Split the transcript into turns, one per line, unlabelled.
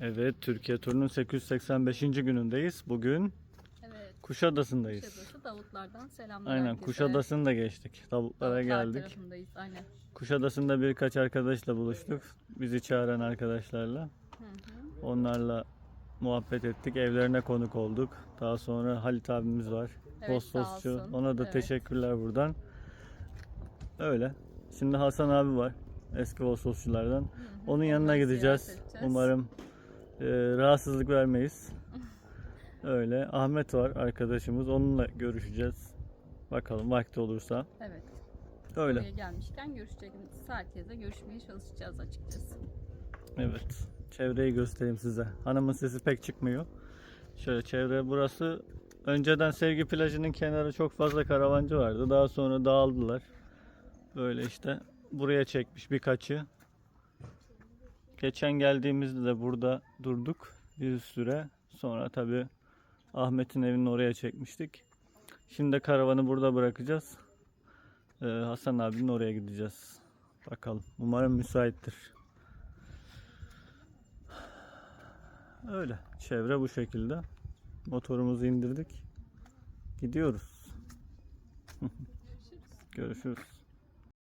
Evet, Türkiye turunun 885. günündeyiz. Bugün
Evet.
Kuşadası'ndayız.
Kuşadası Davutlardan selamlar
Aynen,
herkese.
Kuşadası'nı da geçtik. Davutlara
Davutlar
geldik.
aynen.
Kuşadası'nda birkaç arkadaşla buluştuk. Bizi çağıran arkadaşlarla.
Hı hı.
Onlarla muhabbet ettik. Evlerine konuk olduk. Daha sonra Halit abimiz var.
Evet,
Postosçu. Ona da
Evet.
teşekkürler buradan. Öyle. Şimdi Hasan abi var. Eski
hı.
Onun yanına gideceğiz. Umarım e, rahatsızlık vermeyiz. Öyle. Ahmet var arkadaşımız. Onunla görüşeceğiz. Bakalım vakti olursa.
Evet.
Öyle.
Buraya gelmişken görüşeceğimiz herkese görüşmeye çalışacağız açıkçası.
Evet. Çevreyi göstereyim size. Hanımın sesi pek çıkmıyor. Şöyle çevre burası önceden Sevgi plajının kenarı çok fazla karavancı vardı. Daha sonra dağıldılar. Böyle işte buraya çekmiş birkaçı. Geçen geldiğimizde de burada durduk bir süre. Sonra tabi Ahmet'in evinin oraya çekmiştik. Şimdi de karavanı burada bırakacağız. Ee, Hasan abinin oraya gideceğiz. Bakalım. Umarım müsaittir. Öyle. Çevre bu şekilde. Motorumuzu indirdik. Gidiyoruz. Görüşürüz.